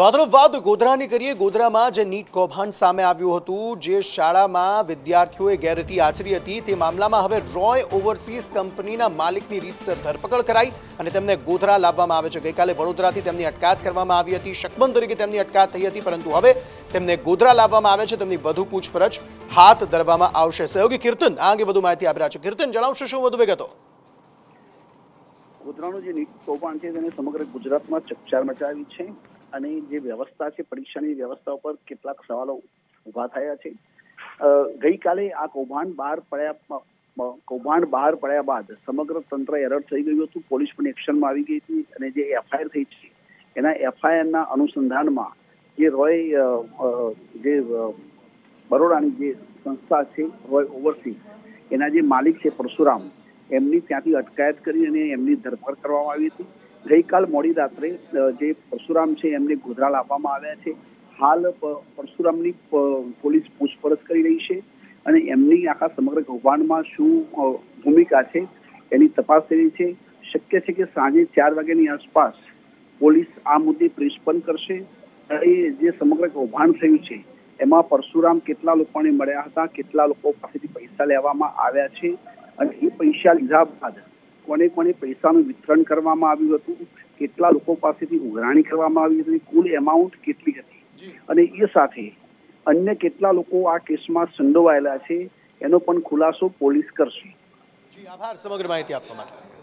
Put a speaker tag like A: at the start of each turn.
A: તો વાત ગોધરાની કરીએ. ગોધરામાં જે નીટ કૌભાંડ સામે આવ્યું હતું, જે શાળામાં વિદ્યાર્થીઓએ ગેરરીતિ આચરી હતી, તે મામલામાં હવે રોય ઓવરસીઝ કંપનીના માલિકની રીતસર ધરપકડ કરાઈ અને તેમને ગોધરા લાવવામાં આવે છે. ગઈકાલે વડોદરાથી તેમની અટકાયત કરવામાં આવી હતી. શકમંદ તરીકે તેમની અટકાયત થઈ હતી, પરંતુ હવે તેમને ગોધરા લાવવામાં આવે છે. તેમની વધુ પૂછપરછ હાથ ધરવામાં આવશે. સહયોગી કીર્તન આ અંગે વધુ માહિતી આપી રહ્યા છે. કીર્તન, જણાવશો શું વધુ વિગતો?
B: ગોધરાનું જે નીટ કૌભાંડ છે, તેને સમગ્ર ગુજરાતમાં ચકચાર મચાવી છે. અને જે વ્યવસ્થા છે, પરીક્ષાની વ્યવસ્થા ઉપર કેટલાક સવાલો ઊભા થયા છે. ગઈકાલે આ કૌભાંડ બહાર પડ્યા કૌભાંડ બહાર પડ્યા બાદ સમગ્ર તંત્ર એલર્ટ થઈ ગયું હતું. પોલીસ પણ એક્શનમાં આવી ગઈ હતી અને જે એફઆઈઆર થઈ છે, એના એફઆઈઆરના અનુસંધાનમાં જે રોય જે બરોડાની જે સંસ્થા છે, રોય ઓવરસી એના જે માલિક છે પરશુરામ, એમની ત્યાંથી અટકાયત કરી અને એમની ધરપકડ કરવામાં આવી હતી. ગઈકાલ મોડી રાત્રે જે પરશુરામ છે એમને ગોધરા લાવવામાં આવ્યા છે. હાલ પરશુરામની પોલીસ પૂછપરછ કરી રહી છે અને એમની આખા સમગ્ર કૌભાંડમાં શું ભૂમિકા છે એની તપાસ થઈ રહી છે. શક્ય છે કે સાંજે ચાર વાગ્યાની આસપાસ પોલીસ આ મુદ્દે પ્રેસ પણ કરશે અને જે સમગ્ર કૌભાંડ થયું છે, એમાં પરશુરામ કેટલા લોકોને મળ્યા હતા, કેટલા લોકો પાસેથી પૈસા લેવામાં આવ્યા છે અને એ પૈસા લીધા બાદ કોને કોને પૈસાનું વિતરણ કરવામાં આવ્યું હતું કેટલા લોકો પાસેથી ઉઘરાણી કરવામાં આવી હતી કુલ એમાઉન્ટ કેટલી હતી? અને એ સાથે અન્ય કેટલા લોકો આ કેસમાં સંડોવાયેલા છે એનો પણ ખુલાસો પોલીસ કરશે.
A: આભાર. સમગ્ર માહિતી આપવા માટે.